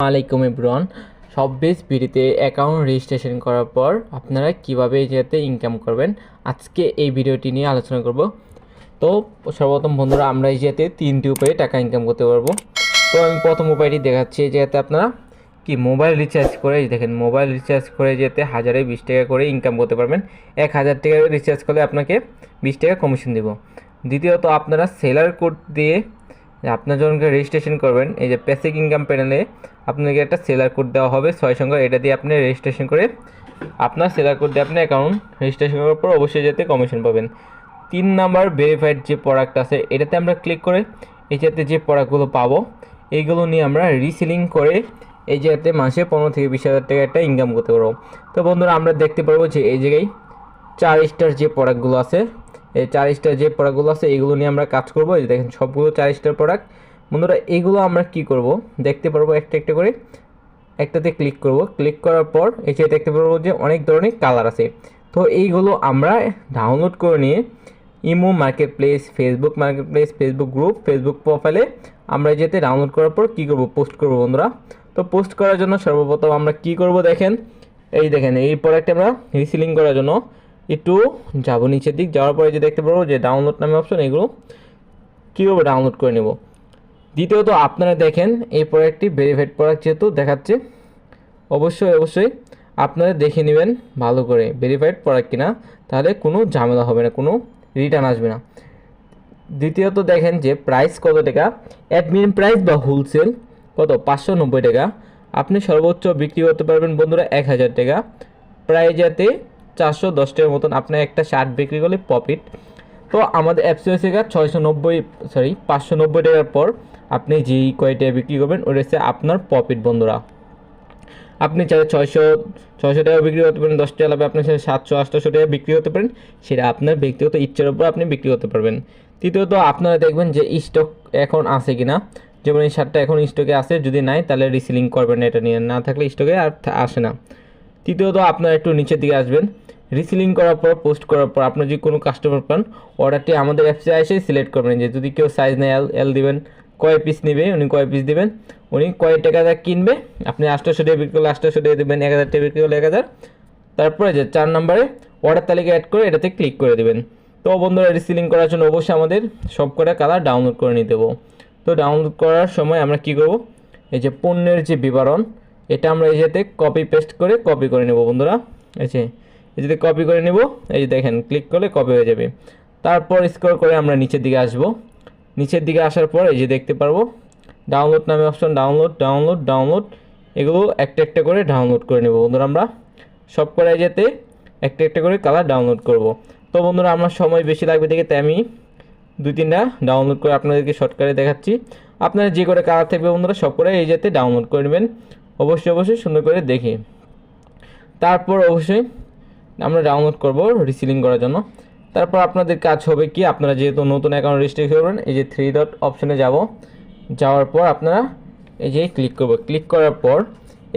আলাইকুম এভরিওয়ান। সব base বিডিতে account registration করার পর আপনারা কীভাবে এটাতে ইনকাম করবেন? আজকে এই ভিডিওটি নিয়ে আলোচনা করব। তো, সর্বপ্রথম বন্ধুরা, আমরা এই যেতে তিনটি উপায়ে টাকা ইনকাম করতে পারব। তো, আমি প্রথম উপায়টি দেখাচ্ছি যেতে আপনারা কি মোবাইল রিচার্জ করে দেখেন মোবাইল রিচার্জ করে যেতে হাজারে বিশ টাকা করে ইনকাম করতে পারবেন। এক হাজার টাকা রিচার্জ করলে আপনাকে বিশ টাকা কমিশন দেব। দ্বিতীয়ত, আপনারা সেলার কোড দিয়ে আপনার যখন রেজিস্ট্রেশন করবেন, এই যে প্যাসিক ইনকাম প্যানেলে আপনাকে একটা সেলার কোড দেওয়া হবে, ছয় সংখ্যা এটা দিয়ে আপনি রেজিস্ট্রেশন করে আপনার সেলার কোড দিয়ে আপনি অ্যাকাউন্ট রেজিস্ট্রেশন করার পর অবশ্যই যাতে কমিশন পাবেন। তিন নাম্বার ভেরিফাইড যে প্রোডাক্ট আছে, এটাতে আমরা ক্লিক করে এই যাতে যে প্রোডাক্টগুলো পাবো, এইগুলো নিয়ে আমরা রিসেলিং করে এই জায়গাতে মাসে পনেরো থেকে বিশ হাজার টাকা একটা ইনকাম করতে পারব। তো বন্ধুরা, আমরা দেখতে পারব যে এই জায়গায় চার স্টার যে প্রোডাক্টগুলো আছে এই চার স্টার যে প্রোডাক্টগুলো আছে, এগুলো নিয়ে আমরা কাজ করব। এই দেখেন, সবগুলো চার স্টার প্রোডাক্ট বন্ধুরা এইগুলো আমরা কি করব? দেখতে পারব একটা একটা করে। একটাতে ক্লিক করব। ক্লিক করার পর যে দেখতে পারব যে অনেক ধরনের কালার আছে। তো এইগুলো আমরা ডাউনলোড করে নিয়ে imo marketplace Facebook marketplace Facebook group Facebook প্রোফাইলে আমরা যেতে ডাউনলোড করার পর কী করব? পোস্ট করব বন্ধুরা। তো পোস্ট করার জন্য সর্বপ্রথম আমরা কি করব দেখেন? এই দেখেন, এই প্রোডাক্টে আমরা রিসিলিং করার জন্য একটু যাব নিচের দিক, যাওয়ার পরে যে দেখতে পারব যে ডাউনলোড নামে অপশন এগুলো কীভাবে ডাউনলোড করে নেব? দ্বিতীয়ত, আপনারা দেখেন এই প্রোডাক্টটি ভেরিফাইড প্রোডাক্ট যেহেতু দেখাচ্ছে, অবশ্যই অবশ্যই আপনারা দেখে নেবেন ভালো করে ভেরিফাইড প্রোডাক্ট কিনা, তাহলে কোনো ঝামেলা হবে না, কোনো রিটার্ন আসবে না। দ্বিতীয়ত দেখেন যে প্রাইস কত টাকা? অ্যাডমিন প্রাইস বা হোলসেল কত? পাঁচশো নব্বই টাকা। আপনি সর্বোচ্চ বিক্রি করতে পারবেন বন্ধুরা এক হাজার টাকা। প্রায় যাতে চারশো দশ টাকার মতন আপনার একটা শার্ট বিক্রি করলে প্রফিট তো আমাদের অ্যাপস হয়েছে গা নব্বই সরি পাঁচশো নব্বই টাকার পর আপনি যেই কয়টা বিক্রি করবেন, ওটা হচ্ছে আপনার প্রফিট বন্ধুরা। আপনি চাইলে ছয়শো ছয়শো টাকা বিক্রি করতে পারেন দশ টাকা লাভে আপনি চাইলে সাতশো, আটশোশো টাকা বিক্রি করতে পারেন, সেটা আপনার ব্যক্তিগত ইচ্ছার উপর আপনি বিক্রি করতে পারবেন। তৃতীয়ত, আপনারা দেখবেন যে স্টক এখন আছে কি না যেমন এই শার্টটা এখন স্টকে আছে, যদি নাই, তাহলে রিসিলিং করবেন এটা নিয়ে না থাকলে স্টকে আর আসে না। তৃতীয়ত, আপনারা একটু নিচের দিকে আসবেন। রিসিলিং করার পর, পোস্ট করার পর, আপনার যদি কোনো কাস্টমার পান অর্ডারটি আমাদের অ্যাপসে এসে সিলেক্ট করবেন। যে যদি কেউ সাইজ নেয় এল এল দিবেন, কয় পিস নেবে, উনি কয় পিস দিবেন, উনি কয় টাকা কিনবে, আপনি আটশোশো টাকা বিক্রি করলে আটশোশো টাকা দেবেন, এক হাজার টাকা করলে এক হাজার। তারপরে যে চার নম্বরে অর্ডার তালিকা অ্যাড করে এটাতে ক্লিক করে দেবেন। তো বন্ধুরা, রিসিলিং করার জন্য অবশ্যই আমাদের সব কটা কালার ডাউনলোড করে নিতে দেবো তো ডাউনলোড করার সময় আমরা কি করব? এই যে পণ্যের যে বিবরণ, এটা আমরা এই যাতে কপি পেস্ট করে কপি করে নেব বন্ধুরা। এই যে এই যদি কপি করে নেব, এই যে দেখেন ক্লিক করলে কপি হয়ে যাবে। তারপর স্ক্রল করে আমরা নিচের দিকে আসব। নিচের দিকে আসার পর এই যে দেখতে পারব ডাউনলোড নামে অপশন ডাউনলোড ডাউনলোড ডাউনলোড এগুলো একটা একটা করে ডাউনলোড করে নেব বন্ধুরা আমরা। সব করে যেতে একটা একটা করে কালার ডাউনলোড করব। তো বন্ধুরা আমার সময় বেশি লাগবে দেখে, তাই আমি দুই তিনটা ডাউনলোড করে আপনাদেরকে শর্টকাটে দেখাচ্ছি। আপনারা যে করে কালার থাকবে বন্ধুরা, সব করে এই যাতে ডাউনলোড করে নেবেন। অবশ্যই অবশ্যই সুন্দর করে দেখে। তারপর অবশ্যই আমরা ডাউনলোড করব রিসিলিং করার জন্য। তারপর আপনাদের কাজ হবে কি, আপনারা যেহেতু নতুন অ্যাকাউন্ট রেজিস্ট্রেশন করবেন এই যে থ্রি ডট অপশনে যাব। যাওয়ার পর আপনারা এই যে ক্লিক করব। ক্লিক করার পর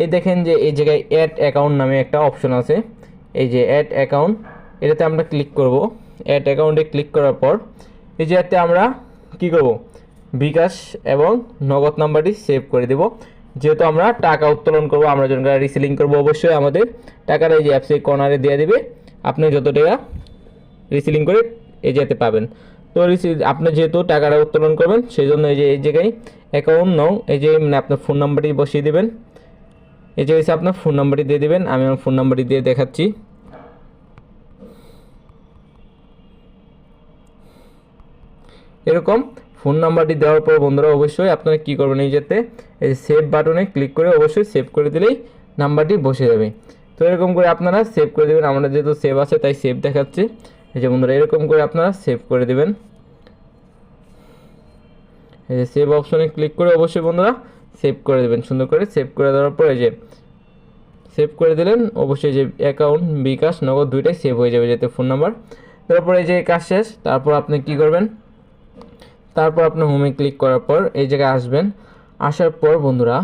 এই দেখেন যে এই জায়গায় অ্যাড অ্যাকাউন্ট নামে একটা অপশন আছে। এই যে অ্যাড অ্যাকাউন্ট এটাতে আমরা ক্লিক করব। অ্যাড অ্যাকাউন্টে ক্লিক করার পর এই জায়গাতে আমরা কি করব? বিকাশ এবং নগদ নাম্বারটি সেভ করে দেব। যেহেতু আমরা টাকা উত্তোলন করব, আমরা যখন রিসিলিং করব, অবশ্যই আমাদের টাকাটা এই যে অ্যাপসে কর্নারে দিয়ে দিবে। আপনি যত টাকা রিসিলিং করে এই যেতে পাবেন। তো আপনি যেহেতু টাকাটা উত্তোলন করবেন সেই জন্য এই যে, এই জায়গায় অ্যাকাউন্ট নং এই যে মানে আপনার ফোন নাম্বারটি বসিয়ে দেবেন। এই যে আপনার ফোন নাম্বারটি দিয়ে দেবেন, আমি আমার ফোন নাম্বারটি দিয়ে দেখাচ্ছি। এরকম ফোন নাম্বারটি দেওয়ার পর বন্ধুরা অবশ্যই আপনারা কী করবেন এই যাতে, এই সেভ বাটনে ক্লিক করে অবশ্যই সেভ করে দিলেই নাম্বারটি বসে যাবে। তো এরকম করে আপনারা সেভ করে দেবেন আমরা যেহেতু সেভ আছে তাই সেভ দেখাচ্ছে। এই যে বন্ধুরা এরকম করে আপনারা সেভ করে দেবেন। এই যে সেভ অপশনে ক্লিক করে অবশ্যই বন্ধুরা সেভ করে দেবেন, সুন্দর করে সেভ করে দেওয়ার পর যে সেভ করে দিলেন, অবশ্যই যে অ্যাকাউন্ট বিকাশ, নগদ দুইটাই সেভ হয়ে যাবে যেতে ফোন নাম্বার তারপর এই যে কাজ শেষ, তারপর আপনি কি করবেন? তারপর আপনি হোমে ক্লিক করার পর এই জায়গায় আসবেন। আসার পর বন্ধুরা,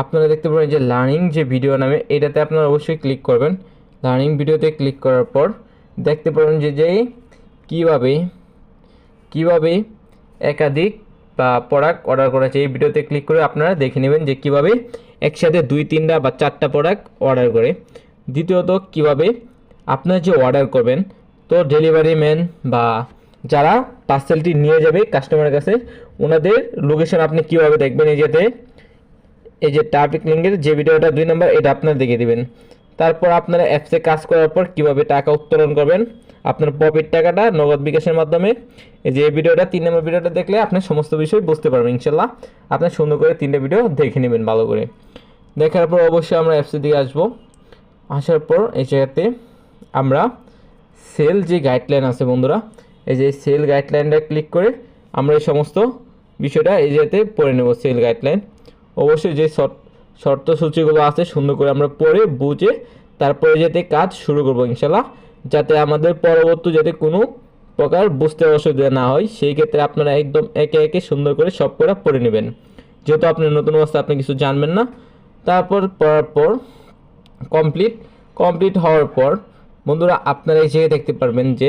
আপনারা দেখতে পাবেন যে লার্নিং যে ভিডিও নামে, এটাতে আপনারা অবশ্যই ক্লিক করবেন। লার্নিং ভিডিওতে ক্লিক করার পর দেখতে পাবেন যে যে কীভাবে কীভাবে একাধিক বা প্রোডাক্ট অর্ডার করেছে এই ভিডিওতে ক্লিক করে আপনারা দেখে নেবেন যে কীভাবে একসাথে দুই, তিনটা বা চারটা প্রোডাক্ট অর্ডার করে। দ্বিতীয়ত, কীভাবে আপনার যে অর্ডার করবেন, তো ডেলিভারি ম্যান বা যারা পার্সেলটি নিয়ে যাবে কাস্টমারের কাছে, ওনাদের লোকেশন আপনি কীভাবে দেখবেন? এই যেতে এই যে ট্রাফিক লিঙ্কের যে ভিডিওটা দুই নম্বর এটা আপনার দেখে দিবেন। তারপর আপনারা অ্যাপসে কাজ করার পর কীভাবে টাকা উত্তোলন করবেন? আপনার প্রফিট টাকাটা নগদ বিকাশের মাধ্যমে। এই যে ভিডিওটা তিন নম্বর ভিডিওটা দেখলে আপনি সমস্ত বিষয় বুঝতে পারবেন, ইনশাল্লাহ। আপনি সুন্দর করে তিনটে ভিডিও দেখে নেবেন ভালো করে। দেখার পর অবশ্যই আমরা অ্যাপসের দিকে আসব। আসার পর এই জায়গাতে আমরা সেল যে গাইডলাইন আছে বন্ধুরা এই যে সেল গাইডলাইনটা ক্লিক করে আমরা এই সমস্ত বিষয়টা এই জায়গাতে পড়ে নেব, সেল গাইডলাইন। অবশ্যই যে শর্ত শর্ত সূচিগুলো আছে সুন্দর করে আমরা পড়ে, বুঝে তারপরে যাতে কাজ শুরু করব ইনশাল্লাহ যাতে আমাদের পরবর্তী যাতে কোনো প্রকার বুঝতে অসুবিধা না হয়, সেই ক্ষেত্রে আপনারা একদম একে একে সুন্দর করে সব করে পড়ে নেবেন। যেহেতু আপনি নতুন অবস্থা আপনি কিছু জানবেন না। তারপর পড়ার পর কমপ্লিট কমপ্লিট হওয়ার পর বন্ধুরা আপনারা এই জায়গায় দেখতে পারবেন যে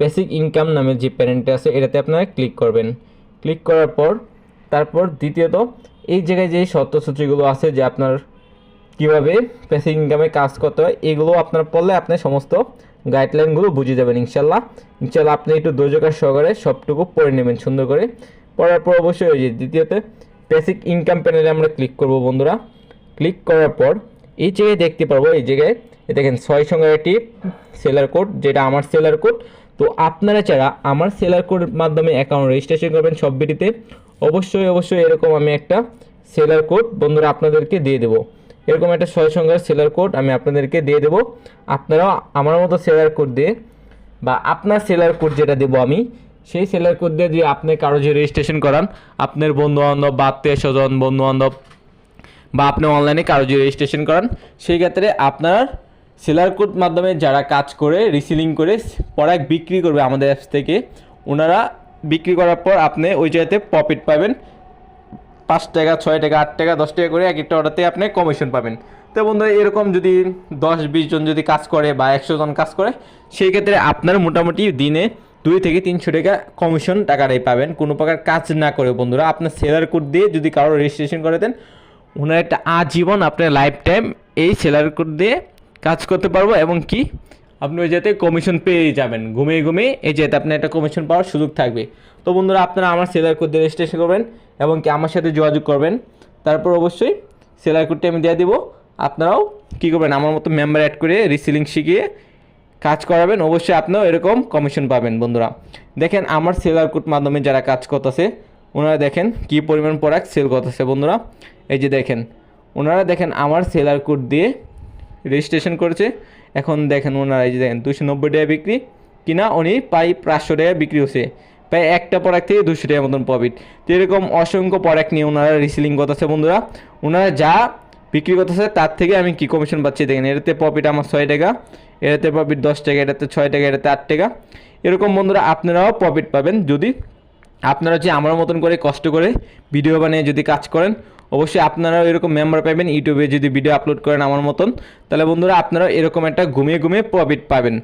বেসিক ইনকাম নামের যে প্যারেন্টটা আছে, এটাতে আপনারা ক্লিক করবেন। ক্লিক করার পর, তারপর দ্বিতীয়ত, এই জায়গায় যে সূচিগুলো আছে যে আপনার কীভাবে বেসিক ইনকামে কাজ করতে হয়, এগুলো আপনার পড়লে আপনি সমস্ত গাইডলাইনগুলো বুঝে যাবেন ইনশাল্লাহ। ইনশাল্লাহ আপনি একটু ধৈর্যকার সহকারে সবটুকু পড়ে নেবেন সুন্দর করে। পড়ার পর অবশ্যই ওই যে দ্বিতীয়তে বেসিক ইনকাম প্যানেলে আমরা ক্লিক করব বন্ধুরা। ক্লিক করার পর, এই জায়গায় দেখতে পারব এই জায়গায় দেখেন, ছয় সংখ্যার একটি সেলার কোড যেটা আমার সেলার কোড তো আপনারা যারা আমার সেলার কোডের মাধ্যমে অ্যাকাউন্ট রেজিস্ট্রেশন করবেন সব বিটিতে, অবশ্যই অবশ্যই এরকম আমি একটা সেলার কোড বন্ধুরা আপনাদেরকে দিয়ে দেবো। এরকম একটা ছয় সংখ্যার সেলার কোড আমি আপনাদেরকে দিয়ে দেবো। আপনারাও আমার মতো সেলার কোড দিয়ে বা আপনার সেলার কোড যেটা দেবো আমি, সেই সেলার কোড দিয়ে যদি আপনি কারও যে রেজিস্ট্রেশন করান, আপনার বন্ধু বান্ধব বা আত্মীয় স্বজন বন্ধু বান্ধব বা আপনি অনলাইনে কারও যে রেজিস্ট্রেশন করান, সেই ক্ষেত্রে আপনার সেলার কোড মাধ্যমে যারা কাজ করে রিসিলিং করে প্রোডাক্ট বিক্রি করবে আমাদের অ্যাপস থেকে, ওনারা বিক্রি করার পর আপনি ওই জায়গাতে প্রফিট পাবেন। পাঁচ টাকা, ছয় টাকা, আট টাকা, দশ টাকা করে এক একটা অর্ডারতে আপনি কমিশন পাবেন। তো বন্ধুরা, এরকম যদি দশ, বিশ জন যদি কাজ করে বা একশো জন কাজ করে, সেই ক্ষেত্রে আপনার মোটামুটি দিনে দুই থেকে তিনশো টাকা কমিশন টাকাটাই পাবেন। কোনো প্রকার কাজ না করে বন্ধুরা আপনার সেলার কোড দিয়ে যদি কারোর রেজিস্ট্রেশন করে দেন, ওনার একটা আজীবন আপনার লাইফ টাইম এই সেলার কোড দিয়ে কাজ করতে পারব এবং কি? আপনি ওই যাতে কমিশন পেয়ে যাবেন। ঘুমিয়ে ঘুমিয়ে এই যাতে আপনার একটা কমিশন পাওয়ার সুযোগ থাকবে। তো বন্ধুরা, আপনারা আমার সেলার কোড দিয়ে রেজিস্ট্রেশন করবেন এবং কি আমার সাথে যোগাযোগ করবেন। তারপর অবশ্যই সেলার কোডটি আমি দিয়ে দিব। আপনারাও কী করবেন? আমার মতো মেম্বার অ্যাড করে রিসিলিং শিখিয়ে কাজ করাবেন। অবশ্যই আপনিও এরকম কমিশন পাবেন বন্ধুরা। দেখেন, আমার সেলার কোড মাধ্যমে যারা কাজ করতেছে, ওনারা দেখেন কি পরিমাণ প্রোডাক্ট সেল করতেছে বন্ধুরা। এই যে দেখেন, ওনারা দেখেন আমার সেলার কোড দিয়ে রেজিস্ট্রেশন করেছে। এখন দেখেন ওনারা এই যে দেখেন দুশো নব্বই টাকা বিক্রি। কিনা উনি প্রায় পাঁচশো টাকা বিক্রি হচ্ছে। প্রায় একটা প্রোডাক্ট থেকে দুশো টাকার মতন প্রফিট তো এরকম অসংখ্য প্রোডাক্ট নিয়ে ওনারা রিসেলিং করতেছে বন্ধুরা। ওনারা যা বিক্রি করতেছে তার থেকে আমি কি কমিশন পাচ্ছি দেখেন, এটাতে প্রফিট আমার ছয় টাকা, এটাতে প্রফিট দশ টাকা, এটাতে ছয় টাকা, এটাতে আট টাকা। এরকম বন্ধুরা আপনারাও প্রফিট পাবেন। যদি আপনারা যে আমার মতন করে কষ্ট করে ভিডিও বানিয়ে যদি কাজ করেন অবশ্যই আপনারাও এরকম মেম্বার পাবেন ইউটিউবে যদি ভিডিও আপলোড করেন আমার মতন, তাহলে বন্ধুরা আপনারাও এরকম একটা ঘুমিয়ে ঘুমিয়ে প্রফিট পাবেন।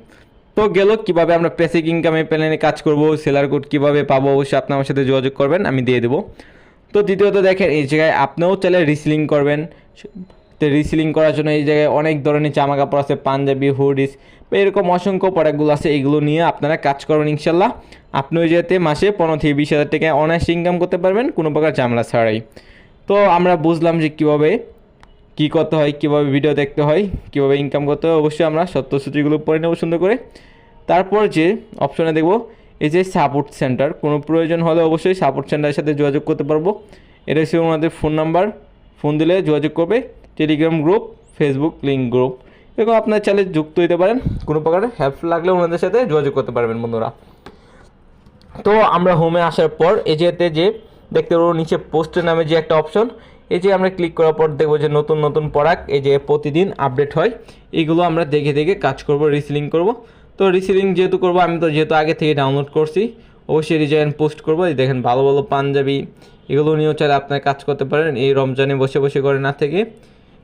তো গেল কীভাবে আমরা বেসিক ইনকামে প্ল্যানে কাজ করব সেলার কোড কীভাবে পাবো, অবশ্যই আপনি আমার সাথে যোগাযোগ করবেন, আমি দিয়ে দেবো। তো দ্বিতীয়ত দেখেন, এই জায়গায় আপনিও চাইলে রিসিলিং করবেন। তো রিসিলিং করার জন্য এই জায়গায় অনেক ধরনের জামা কাপড় আছে, পাঞ্জাবি হুডিস এরকম অসংখ্য প্রোডাক্টগুলো আছে, এগুলো নিয়ে আপনারা কাজ করবেন ইনশাল্লাহ। আপনি ওই জায়গাতে মাসে পনেরো থেকে বিশ হাজার টাকা অনায়াসে ইনকাম করতে পারবেন, কোনো প্রকার জামলা ছাড়াই। তো আমরা বুঝলাম যে কীভাবে কী করতে হয়, কীভাবে ভিডিও দেখতে হয়, কীভাবে ইনকাম করতে হয়, অবশ্যই আমরা সত্যসূচিগুলো পড়ে নেব সুন্দর করে। তারপর যে অপশনে দেখব, এই যে সাপোর্ট সেন্টার কোনো প্রয়োজন হলে অবশ্যই সাপোর্ট সেন্টারের সাথে যোগাযোগ করতে পারব। এটা হচ্ছে ওনাদের ফোন নাম্বার ফোন দিলে যোগাযোগ করবে Telegram group Facebook link group এরকম আপনার চাইলে যুক্ত হতে পারেন, কোনো প্রকার হেল্প লাগলে ওনাদের সাথে যোগাযোগ করতে পারবেন বন্ধুরা। তো আমরা হোমে আসার পর, এই যেতে যে দেখতে পারব নিচে পোস্টের নামে যে একটা অপশন এই যে আমরা ক্লিক করার পর দেখব যে নতুন নতুন প্রোডাক্ট এই যে প্রতিদিন আপডেট হয়, এইগুলো আমরা দেখে দেখে কাজ করব রিসিলিং করব। তো রিসিলিং যেহেতু করব, আমি তো যেহেতু আগে থেকে ডাউনলোড করছি, অবশ্যই ডিজাইন পোস্ট করব। এই দেখেন, ভালো ভালো পাঞ্জাবি, এগুলো নিয়েও চাইলে আপনার কাজ করতে পারেন, এই রমজানে বসে বসে করে না থেকে।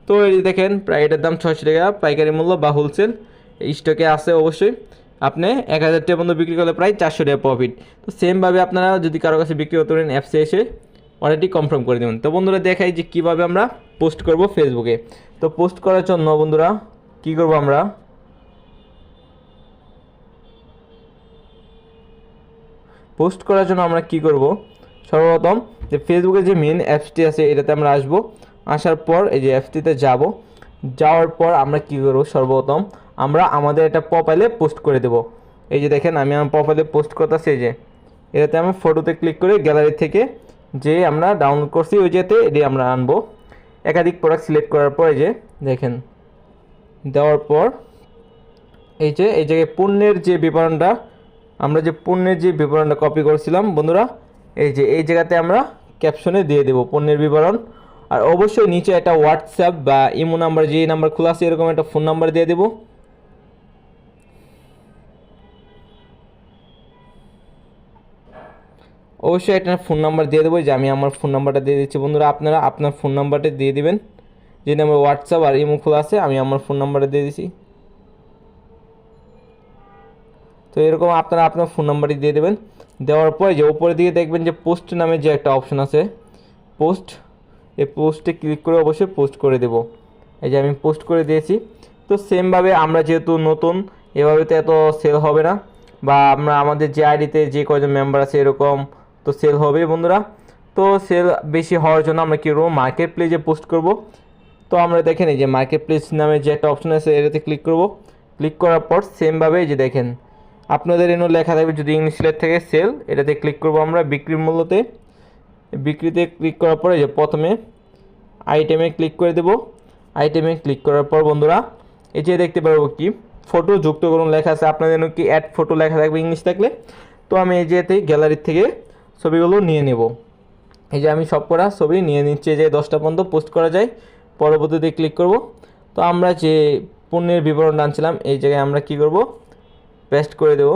তো এই দেখেন প্রায় এটার দাম ছয়শো টাকা, পাইকারি মূল্য বা হোলসেল স্টকে আছে অবশ্যই। আপনি এক হাজার টাকা পর্যন্ত বিক্রি করলে প্রায় চারশো টাকা প্রফিট তো সেমভাবে আপনারা যদি কারও কাছে বিক্রি করতে পারেন অ্যাপসে এসে অর্ডারটি কনফার্ম করে দেবেন। তো বন্ধুরা দেখাই যে কীভাবে আমরা পোস্ট করব ফেসবুকে তো পোস্ট করার জন্য বন্ধুরা কী করব আমরা? পোস্ট করার জন্য আমরা কি করব? সর্বপ্রথম যে ফেসবুকে যে মেন অ্যাপসটি আছে, এটাতে আমরা আসব। আসার পর এই যে অ্যাপসটিতে যাব। যাওয়ার পর আমরা কি করব? সর্বপ্রথম আমরা আমাদের একটা প্রোফাইলে পোস্ট করে দেব। এই যে দেখেন, আমি আমার প্রোফাইলে পোস্ট করতেছি এই যে। এটাতে আমি ফটোতে ক্লিক করে গ্যালারি থেকে যে আমরা ডাউনলোড করছি, ওই যেতে এটি আমরা আনব। একাধিক প্রোডাক্ট সিলেক্ট করার পর এই যে, দেখেন, দেওয়ার পর এই যে, এই জায়গায় পণ্যের যে বিবরণটা, আমরা যে পণ্যের যে বিবরণটা কপি করেছিলাম, বন্ধুরা, এই যে, এই জায়গাতে আমরা ক্যাপশনে দিয়ে দেব পণ্যের বিবরণ। আর অবশ্যই নিচে একটা হোয়াটসঅ্যাপ বা ইমো নাম্বার যে নাম্বার খোলা আছে, এরকম একটা ফোন নাম্বার দিয়ে দেবো। অবশ্যই একটা ফোন নাম্বার দিয়ে দেবো, যে আমি আমার ফোন নাম্বারটা দিয়ে দিচ্ছি। বন্ধুরা, আপনারা আপনার ফোন নাম্বারটা দিয়ে দেবেন। যে নাম্বার হোয়াটসঅ্যাপ আর ইমো খোলা আছে, আমি আমার ফোন নাম্বারটা দিয়ে দিচ্ছি তো এরকম আপনারা আপনার ফোন নাম্বারটি দিয়ে দেবেন। দেওয়ার পরে যে উপরের দিকে দেখবেন যে পোস্ট নামে যে একটা অপশন আছে পোস্ট এই পোস্টে ক্লিক করে অবশ্যই পোস্ট করে দেব। এই যে আমি পোস্ট করে দিয়েছি। তো সেমভাবে আমরা যেহেতু নতুন, এভাবে তো এত সেল হবে না। বা আমরা আমাদের যে আইডিতে যে কয়জন মেম্বার আছে এরকম তো সেল হবে বন্ধুরা। তো সেল বেশি হওয়ার জন্য আমরা কী করব? মার্কেট প্লেসে পোস্ট করব। তো আমরা দেখেন এই যে মার্কেট প্লেস নামে যে একটা অপশন আছে, এটাতে ক্লিক করব। ক্লিক করার পর সেমভাবে যে দেখেন, আপনাদের এনো লেখা থাকবে যদি ইংলিশ লেট থেকে সেল এটাতে ক্লিক করব আমরা বিক্রির মূল্যতে। বিক্রিতে ক্লিক করার পরে যে প্রথমে আইটেমে ক্লিক করে দেব। আইটেমে ক্লিক করার পর বন্ধুরা, এই যে দেখতে পারব কি? ফটো যুক্ত করুন লেখা আছে। আপনাদের কি অ্যাড ফটো লেখা থাকবে ইংলিশ থাকলে? তো আমি এই যেতে গ্যালারির থেকে ছবিগুলো নিয়ে নেব। এই যে আমি সব করা ছবি নিয়ে নিচ্ছি যে দশটা পর্যন্ত পোস্ট করা যায়, পরবর্তীতে ক্লিক করব। তো আমরা যে পণ্যের বিবরণ আনছিলাম, এই জায়গায় আমরা কি করব? পেস্ট করে দেব।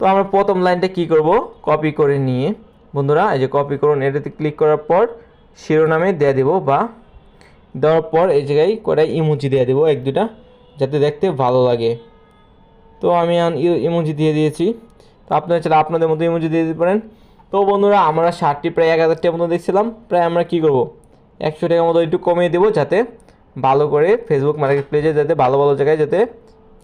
তো আমরা প্রথম লাইনটা কি করব? কপি করে নিয়ে, বন্ধুরা, এই যে কপি করুন, এটাতে ক্লিক করার পর শিরোনামে দিয়ে দেব বা দেওয়ার পর এই জায়গায় করে ইমোজি দিয়ে দেবো, এক দুটা যাতে দেখতে ভালো লাগে। তো আমি ইমোজি দিয়ে দিয়েছি। তো আপনারা চাইলে আপনাদের মতো ইমোজি দিয়ে দিতে পারেন। তো বন্ধুরা, আমরা শার্টটি প্রায় এক হাজার টাকার মতো দেখছিলাম। প্রায় আমরা কী করব? একশো টাকার মতো একটু কমিয়ে দেবো যাতে ভালো করে ফেসবুক মার্কেট প্লেসে যাতে ভালো ভালো জায়গায় যাতে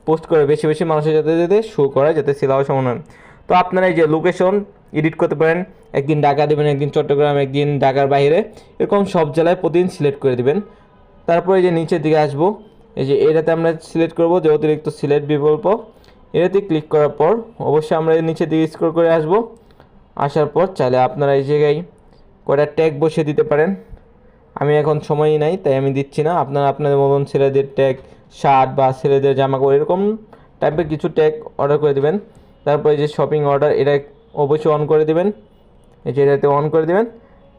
পোস্ট করে, বেশি বেশি মানুষের যাতে যাতে শো করে, যাতে সেল হওয়ার সম্ভাবনা হয়। তো আপনারা এই যে লোকেশন এডিট করতে পারেন। একদিন ঢাকা দেবেন, একদিন চট্টগ্রাম, একদিন ঢাকার বাইরে। এরকম সব জেলায় প্রতিদিন সিলেক্ট করে দেবেন। তারপরে এই যে নিচের দিকে আসব। এই যে এটাতে আমরা সিলেক্ট করব, যে অতিরিক্ত সিলেক্ট বিকল্প। এটাতে ক্লিক করার পর অবশ্যই আমরা নিচের দিকে স্ক্রল করে আসব। আসার পর চাইলে আপনারা এই জায়গায় কয়টা ট্যাগ বসিয়ে দিতে পারেন। আমি এখন সময়ই নাই, তাই আমি দিচ্ছি না। আপনারা আপনাদের মতন ছেলেদের ট্যাগ শার্ট বা ছেলেদের জামা কাপড় এরকম টাইপের কিছু ট্যাগ অর্ডার করে দেবেন। তারপরে যে শপিং অর্ডার এটা অবশ্যই অন করে দেবেন। এই যে এটাতে অন করে দেবেন।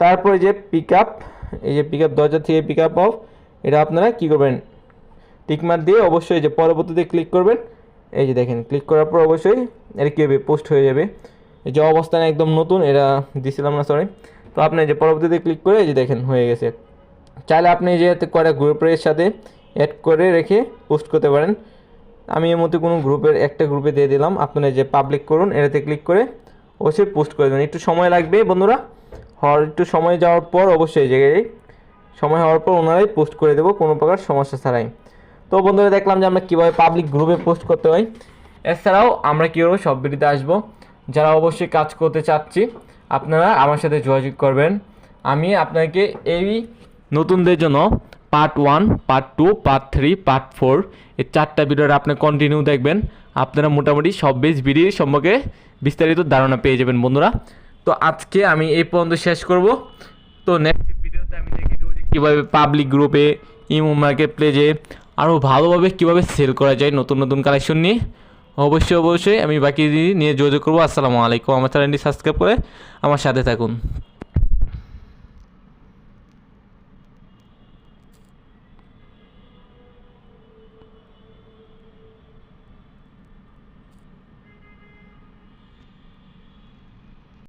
তারপরে যে পিক আপ এই যে পিক আপ দরজা থেকে পিক আপ অফ এটা আপনারা কী করবেন? টিকমার দিয়ে অবশ্যই যে পরবর্তীতে ক্লিক করবেন। এই যে দেখেন ক্লিক করার পর অবশ্যই এটা কী হবে? পোস্ট হয়ে যাবে। যে অবস্থান একদম নতুন, এটা দিছিলাম না সরি তো আপনি যে পরবর্তীতে ক্লিক করে এই যে দেখেন, হয়ে গেছে। চাইলে আপনি যে কয়টা গ্রুপের সাথে অ্যাড করে রেখে পোস্ট করতে পারেন। আমি এর মধ্যে কোনো গ্রুপের একটা গ্রুপে দিয়ে দিলাম। আপনারা যে পাবলিক করুন, এটাতে ক্লিক করে অবশ্যই পোস্ট করে দেবেন। একটু সময় লাগবে, বন্ধুরা। হওয়ার একটু সময় যাওয়ার পর অবশ্যই এই জায়গায় সময় হওয়ার পর ওনারাই পোস্ট করে দেবো, কোনো প্রকার সমস্যা ছাড়াই। তো বন্ধুরা, দেখলাম যে আমরা কীভাবে পাবলিক গ্রুপে পোস্ট করতে হয়। এছাড়াও আমরা কী করব সব ভিডিওতে আসব? যারা অবশ্যই কাজ করতে চাচ্ছি, আপনারা আমার সাথে যোগাযোগ করবেন। আমি আপনাকে এই নতুনদের জন্য part one part two part three part four এই চারটা ভিডিওটা আপনি কন্টিনিউ দেখবেন। আপনারা মোটামুটি সব বেশ ভিডিও সম্পর্কে বিস্তারিত ধারণা পেয়ে যাবেন বন্ধুরা। তো আজকে আমি এই পর্যন্ত শেষ করব। তো নেক্সট ভিডিওতে আমি দেখে দেবো যে কীভাবে পাবলিক গ্রুপে ইমো মার্কেট প্লেজে আরও ভালোভাবে কীভাবে সেল করা যায় নতুন নতুন কালেকশন নিয়ে। অবশ্যই অবশ্যই। আমি বাকি নিয়ে যোগাযোগ করব। আসসালামু আলাইকুম। আমার চ্যানেলটি সাবস্ক্রাইব করে আমার সাথে থাকুন।